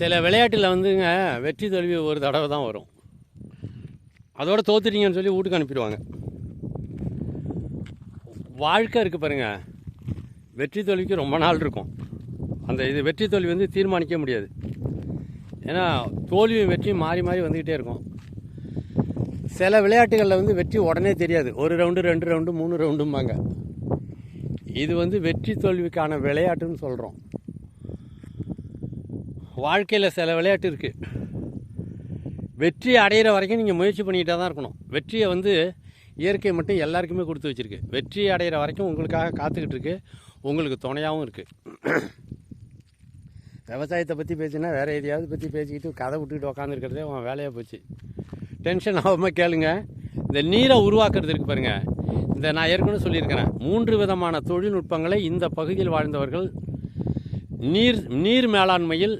சில விளையாட்டில் வந்துங்க வெற்றி தோல்வி ஒரு தடவை தான் வரும். அதோட தோத்துட்டீங்கன்னு சொல்லி வீட்டுக்கு அனுப்பிடுவாங்க. வாழ்க்கை இருக்குது பாருங்க. வெற்றி தோல்விக்கு ரொம்ப நாள் இருக்கும். அந்த இது வெற்றி தோல்வி வந்து தீர்மானிக்க முடியாது. ஏன்னா தோல்வியும் வெற்றியும் மாறி மாறி வந்துக்கிட்டே இருக்கும். சில விளையாட்டுகளில் வந்து வெற்றி உடனே தெரியாது. ஒரு ரவுண்டு ரெண்டு ரவுண்டு மூணு ரவுண்டும்பாங்க இது வந்து வெற்றி தோல்விக்கான விளையாட்டுன்னு சொல்கிறோம் வாழ்க்கையில் சில விளையாட்டு இருக்குது வெற்றி அடையிற வரைக்கும் நீங்கள் முயற்சி பண்ணிக்கிட்டே தான் இருக்கணும். வெற்றியை வந்து இயற்கை மட்டும் எல்லாருக்குமே கொடுத்து வச்சுருக்கு. வெற்றி அடையிற வரைக்கும் உங்களுக்காக காத்துக்கிட்டு இருக்கு. உங்களுக்கு துணையாகவும் இருக்குது விவசாயத்தை பற்றி பேசினா வேறு எதையாவது பற்றி பேசிக்கிட்டு கதை விட்டுக்கிட்டு உக்காந்துருக்கிறதே உன் வேலையாக போச்சு. டென்ஷன் ஆகாமல் கேளுங்க. இந்த நீரை உருவாக்குறது இருக்கு பாருங்கள் இந்த நான் ஏற்கனவே சொல்லியிருக்கிறேன். மூன்று விதமான தொழில்நுட்பங்களை இந்த பகுதியில் வாழ்ந்தவர்கள் நீர் நீர் மேலாண்மையில்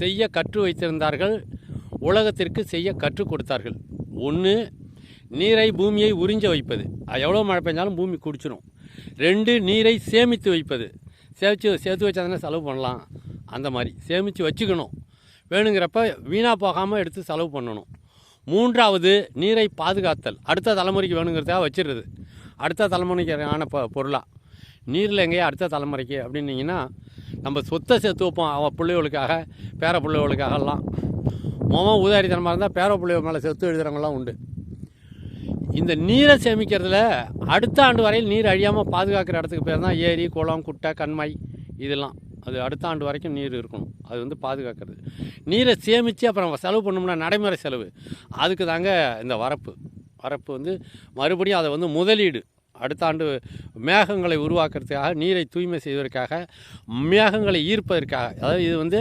செய்ய கற்று வைத்திருந்தார்கள் உலகத்திற்கு செய்ய கற்றுக் கொடுத்தார்கள். ஒன்று நீரை பூமியை உறிஞ்ச வைப்பது. அது எவ்வளோ மழை பெஞ்சாலும் பூமி குடிச்சிடும் ரெண்டு நீரை சேமித்து வைப்பது. சேமித்து சேர்த்து வச்சா தானே செலவு பண்ணலாம். அந்த மாதிரி சேமித்து வச்சுக்கணும். வேணுங்கிறப்ப வீணாக போகாமல் எடுத்து செலவு பண்ணணும். மூன்றாவது நீரை பாதுகாத்தல். அடுத்த தலைமுறைக்கு வேணுங்கிறதா வச்சிடுறது. அடுத்த தலைமுறைக்கான பொ பொருளாக நீரில் எங்கேயா அடுத்த தலைமுறைக்கு அப்படின்னீங்கன்னா நம்ம சொத்தை சேர்த்து வைப்போம் அவன் பிள்ளைகளுக்காக பேர பிள்ளைகளுக்காகலாம் மொம உதாரித்தனமாக இருந்தால் பேர பிள்ளைகள் மேலே செத்து எழுதுகிறவங்களாம் உண்டு. இந்த நீரை சேமிக்கிறதுல அடுத்த ஆண்டு வரையில் நீர் அழியாமல் பாதுகாக்கிற இடத்துக்கு பேர் தான் ஏரி குளம் குட்டை கண்மாய் இதெல்லாம். அது அடுத்த ஆண்டு வரைக்கும் நீர் இருக்கணும். அது வந்து பாதுகாக்கிறது. நீரை சேமித்து அப்புறம் செலவு பண்ணோம்னா நடைமுறை செலவு. அதுக்கு தாங்க இந்த வரப்பு. வரப்பு வந்து மறுபடியும் அதை வந்து முதலீடு. அடுத்த ஆண்டு மேகங்களை உருவாக்குறதுக்காக நீரை தூய்மை செய்வதற்காக மேகங்களை ஈர்ப்பதற்காக. அதாவது இது வந்து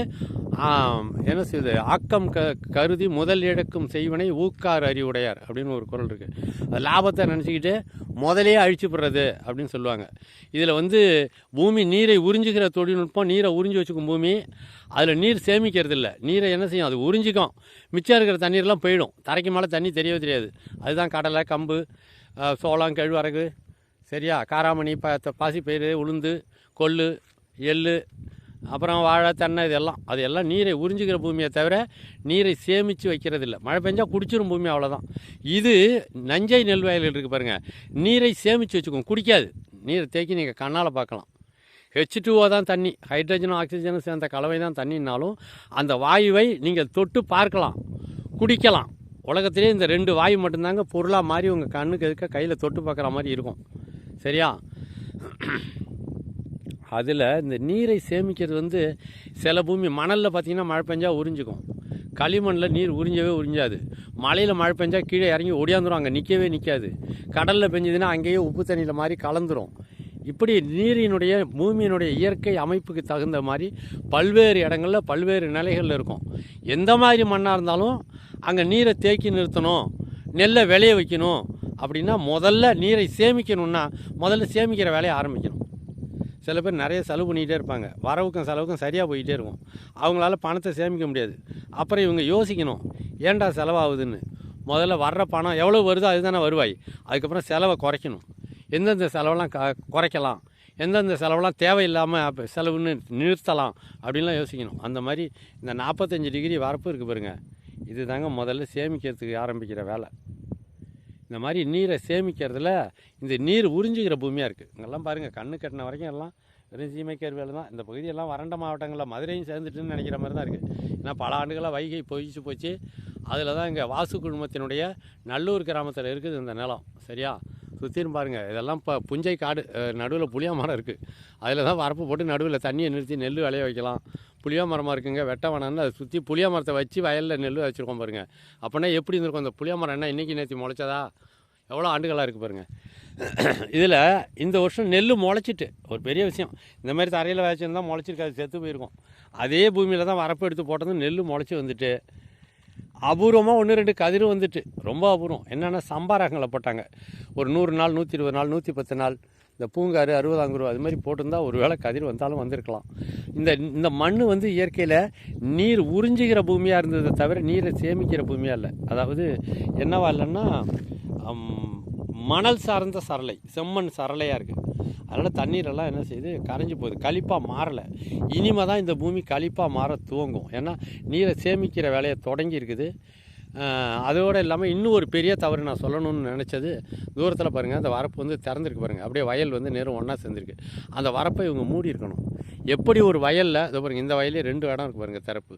என்ன செய்யுது ஆக்கம் க கருதி முதல் இழக்கும் செய்வனை ஊக்கார் அறிவுடையார் அப்படின்னு ஒரு குரல் இருக்குது அது லாபத்தை நினச்சிக்கிட்டு முதலே அழிச்சுப்படுறது அப்படின்னு சொல்லுவாங்க. இதில் வந்து பூமி நீரை உறிஞ்சுக்கிற தொழில்நுட்பம் நீரை உறிஞ்சி வச்சுக்கும் பூமி அதில் நீர் சேமிக்கிறது இல்லை நீரை என்ன செய்யும்? அது உறிஞ்சிக்கும். மிச்சம் இருக்கிற தண்ணீர்லாம் போயிடும். தரைக்கு மேலே தண்ணி தெரியவே தெரியாது. அதுதான் கடலை கம்பு சோளம் கழுவரகு சரியா? காராமணி ப பாசிப்பயிறு உளுந்து கொள்ளு எள்ளு அப்புறம் வாழை தென்னை இதெல்லாம். அது எல்லாம் நீரை உறிஞ்சிக்கிற பூமியை தவிர நீரை சேமித்து வைக்கிறது இல்லை மழை பெஞ்சால் குடிச்சிடும் பூமி அவ்வளோதான் இது நஞ்சை நெல் வயல்கள் இருக்குது பாருங்கள் நீரை சேமித்து வச்சுக்கோங்க குடிக்காது. நீரை தேக்கி நீங்கள் கண்ணால் பார்க்கலாம். ஹெச் டூஓ தான் தண்ணி. ஹைட்ரஜனும் ஆக்சிஜனும் சேர்ந்த கலவை தான் தண்ணினாலும் அந்த வாயுவை நீங்கள் தொட்டு பார்க்கலாம். குடிக்கலாம். உலகத்திலே இந்த ரெண்டு வாயு மட்டும்தாங்க பொருளாக மாதிரி உங்கள் கண்ணுக்கு எதுக்க கையில் தொட்டு பார்க்குற மாதிரி இருக்கும். சரியா? அதில் இந்த நீரை சேமிக்கிறது வந்து சில பூமி மணலில் பார்த்தீங்கன்னா மழை பெஞ்சா உறிஞ்சிக்கும். களிமண்ணில் நீர் உறிஞ்சவே உறிஞ்சாது. மலையில் மழை பெஞ்சா கீழே இறங்கி ஒடியாந்துரும் அங்கே நிற்கவே நிற்காது கடலில் பெஞ்சதுன்னா அங்கேயே உப்பு தண்ணியில் மாதிரி கலந்துரும். இப்படி நீரினுடைய பூமியினுடைய இயற்கை அமைப்புக்கு தகுந்த மாதிரி பல்வேறு இடங்களில் பல்வேறு நிலைகளில் இருக்கும். எந்த மாதிரி மண்ணாக இருந்தாலும் அங்கே நீரை தேக்கி நிறுத்தணும். நெல்லை விளைய வைக்கணும். அப்படின்னா முதல்ல நீரை சேமிக்கணும்னா முதல்ல சேமிக்கிற வேலையை ஆரம்பிக்கணும். சில பேர் நிறைய செலவு பண்ணிகிட்டே இருப்பாங்க. வரவுக்கும் செலவுக்கும் சரியாக போயிட்டே இருக்கும். அவங்களால பணத்தை சேமிக்க முடியாது. அப்புறம் இவங்க யோசிக்கணும் ஏன்டா செலவாகுதுன்னு? முதல்ல வர்ற பணம் எவ்வளோ வருதோ அதுதானே வருவாய். அதுக்கப்புறம் செலவை குறைக்கணும். எந்தெந்த செலவெல்லாம் க குறைக்கலாம் எந்தெந்த செலவெல்லாம் தேவையில்லாமல் அப்போ செலவுன்னு நிறுத்தலாம் அப்படின்லாம் யோசிக்கணும். அந்த மாதிரி இந்த நாற்பத்தஞ்சு டிகிரி வரப்பு இருக்குது பாருங்க. இது தாங்க முதல்ல சேமிக்கிறதுக்கு ஆரம்பிக்கிற வேலை. இந்த மாதிரி நீரை சேமிக்கிறதுல இந்த நீர் உறிஞ்சிக்கிற பூமியாக இருக்குது இங்கெல்லாம் பாருங்கள் கண்ணு கட்டின வரைக்கும் எல்லாம் வெறும் சீமைக்கர் வேலை தான். இந்த பகுதியெல்லாம் வறண்ட மாவட்டங்களில் மதுரையும் சேர்ந்துட்டுன்னு நினைக்கிற மாதிரி தான் இருக்குது ஏன்னா பல ஆண்டுகளாக வைகை பொய்ச்சு போச்சு. அதில் தான் இங்கே வாசு குழுமத்தினுடைய நல்லூர் கிராமத்தில் இருக்குது இந்த நிலம். சரியா? சுற்றியும் பாருங்கள் இதெல்லாம் இப்போ புஞ்சை காடு நடுவில் புளியா மரம் இருக்குது அதில் தான் வரப்பு போட்டு நடுவில் தண்ணியை நிறுத்தி நெல் விளைய வைக்கலாம். புளியா மரமாக இருக்குங்க வெட்ட வேணாம்னு அதை சுற்றி புளியா மரத்தை வச்சு வயலில் நெல் வச்சுருக்கோம் பாருங்கள் அப்படின்னா எப்படி இருந்திருக்கும் அந்த புளியா மரம் என்ன இன்றைக்கி நேற்று முளைச்சதா? எவ்வளோ ஆண்டுகளாக இருக்குது பாருங்கள் இதில் இந்த வருஷம் நெல் முளைச்சிட்டு ஒரு பெரிய விஷயம். இந்த மாதிரி தரையில் வச்சுருந்தா முளைச்சிருக்காது செத்து போயிருக்கும். அதே பூமியில் தான் வரப்பு எடுத்து போட்டதும் நெல் முளைச்சி வந்துட்டு அபூர்வமாக ஒன்று ரெண்டு கதிர் வந்துட்டு ரொம்ப அபூர்வம். என்னென்னா சம்பா ரகங்களை போட்டாங்க. ஒரு நூறு நாள் நூற்றி இருபது நாள் நூற்றி பத்து நாள். இந்த பூங்காறு அறுபதாங்குரு அது மாதிரி போட்டிருந்தா ஒரு வேளை கதிர் வந்தாலும் வந்திருக்கலாம். இந்த இந்த மண் வந்து இயற்கையில் நீர் உறிஞ்சுகிற பூமியாக இருந்ததை தவிர நீரை சேமிக்கிற பூமியாக இல்லை. அதாவது என்னவா இல்லைன்னா மணல் சார்ந்த சரளை செம்மண் சரளையாக இருக்குது அதனால் தண்ணீரெல்லாம் என்ன செய்யுது கரைஞ்சி போகுது. கழிப்பாக மாறலை. இனிமே தான் இந்த பூமி கழிப்பாக மாற துவங்கும். ஏன்னா நீரை சேமிக்கிற வேலையை தொடங்கி இருக்குது. அதோடு இல்லாமல் இன்னும் ஒரு பெரிய தவறு நான் சொல்லணும்னு நினச்சது தூரத்தில் பாருங்கள் அந்த வரப்பு வந்து திறந்துருக்கு பாருங்கள் அப்படியே வயல் வந்து நேரம் ஒன்றா சேர்ந்துருக்கு அந்த வரப்பை இவங்க மூடி இருக்கணும் எப்படி ஒரு வயலில் இதை பாருங்க இந்த வயலே ரெண்டு இடம் இருக்குது பாருங்கள் திறப்பு.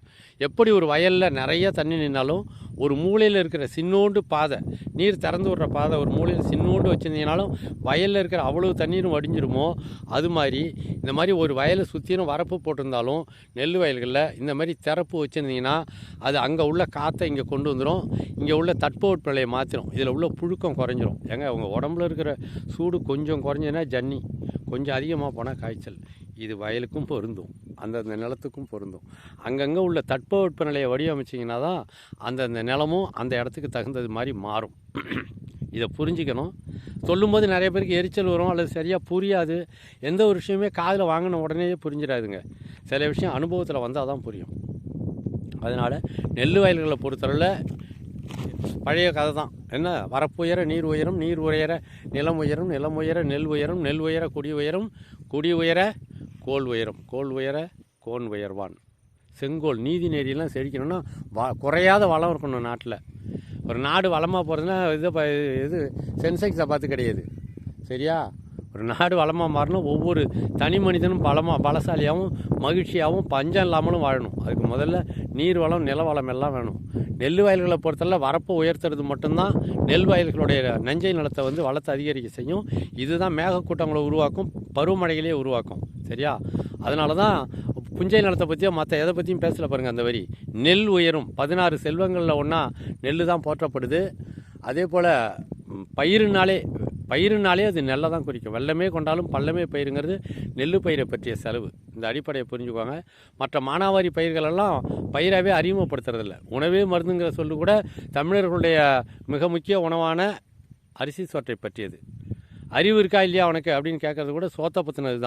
எப்படி ஒரு வயலில் நிறைய தண்ணி நின்னாலும் ஒரு மூலையில் இருக்கிற சின்னோண்டு பாதை நீர் திறந்து விடுற பாதை ஒரு மூலையில் சின்னோண்டு வச்சுருந்தீங்கனாலும் வயலில் இருக்கிற அவ்வளோ தண்ணீரும் வடிஞ்சிருமோ? அது மாதிரி இந்த மாதிரி ஒரு வயலை சுற்றிலும் வரப்பு போட்டிருந்தாலும் நெல் வயல்களில் இந்த மாதிரி திறப்பு வச்சுருந்தீங்கன்னா அது அங்கே உள்ள காற்றை இங்கே கொண்டு வந்துடும் இங்கே உள்ள தட்பவெட்பநிலையை மாற்றிடும் இதில் உள்ள புழுக்கம் குறைஞ்சிரும். ஏங்க உங்கள் உடம்புல இருக்கிற சூடு கொஞ்சம் குறைஞ்சதுன்னா ஜன்னி. கொஞ்சம் அதிகமாக போனால் காய்ச்சல். இது வயலுக்கும் பொருந்தும். அந்தந்த நிலத்துக்கும் பொருந்தும். அங்கங்கே உள்ள தட்பவெட்பநிலையை வடிவமைச்சிங்கன்னா தான் அந்தந்த நிலமும் அந்த இடத்துக்கு தகுந்தது மாதிரி மாறும். இதை புரிஞ்சுக்கணும். சொல்லும்போது நிறைய பேருக்கு எரிச்சல் வரும் அல்லது சரியாக புரியாது. எந்த ஒரு விஷயமே காதில் வாங்கின உடனே புரிஞ்சிடாதுங்க. சில விஷயம் அனுபவத்தில் வந்தால் தான் புரியும். அதனால் நெல் வயல்களை பொறுத்தளவில் பழைய கதை தான் என்ன? வரப்பு உயர நீர் உயரும் நீர் உயர நிலம் உயரும் நிலம் உயர நெல் உயரும் நெல் உயர குடி உயரும் குடி உயர கோல் உயரும் கோல் உயர கோன் உயர்வான். செங்கோல் நீதி நெறியெல்லாம் செழிக்கணும்னா வ குறையாத வளம் இருக்கணும் நாட்டில். ஒரு நாடு வளமாக போகிறதுனா இது இது சென்செக்ஸை பார்த்து கிடையாது. சரியா? ஒரு நாடு வளமாக மாறணும். ஒவ்வொரு தனி மனிதனும் பலமாக பலசாலியாகவும் மகிழ்ச்சியாகவும் பஞ்சம் இல்லாமலும் வாழணும். அதுக்கு முதல்ல நீர் வளம் நில வளம் எல்லாம் வேணும். நெல் வயல்களை பொறுத்தவரை வரப்பை உயர்த்துறது மட்டும்தான். நெல் வயல்களுடைய நஞ்சை நிலத்தை வந்து வளத்தை அதிகரிக்க செய்யும். இதுதான் மேகக்கூட்டங்களை உருவாக்கும் பருவமழைகளே உருவாக்கும். சரியா? அதனால தான் புஞ்சை நிலத்தை பற்றியோ மற்ற எதை பற்றியும் பேசல பாருங்கள் அந்த வரி. நெல் உயரும். பதினாறு செல்வங்களில் ஒன்றா நெல் தான் போற்றப்படுது. அதே போல் பயிருனாலே பயிருனாலே அது நெல்லை தான் குறிக்கும். வெள்ளமே கொண்டாலும் பள்ளமே பயிருங்கிறது நெல் பயிரை பற்றிய செலவு. இந்த அடிப்படையை புரிஞ்சுக்குவாங்க மற்ற மானாவாரி பயிர்களெல்லாம் பயிராகவே அறிமுகப்படுத்துறதில்ல. உணவே மருந்துங்கிற சொல்லு கூட தமிழர்களுடைய மிக முக்கிய உணவான அரிசி சோற்றை பற்றியது. அறிவு இருக்கா இல்லையா உனக்கு அப்படின்னு கேட்குறது கூட சோத்தை பற்றினது தான்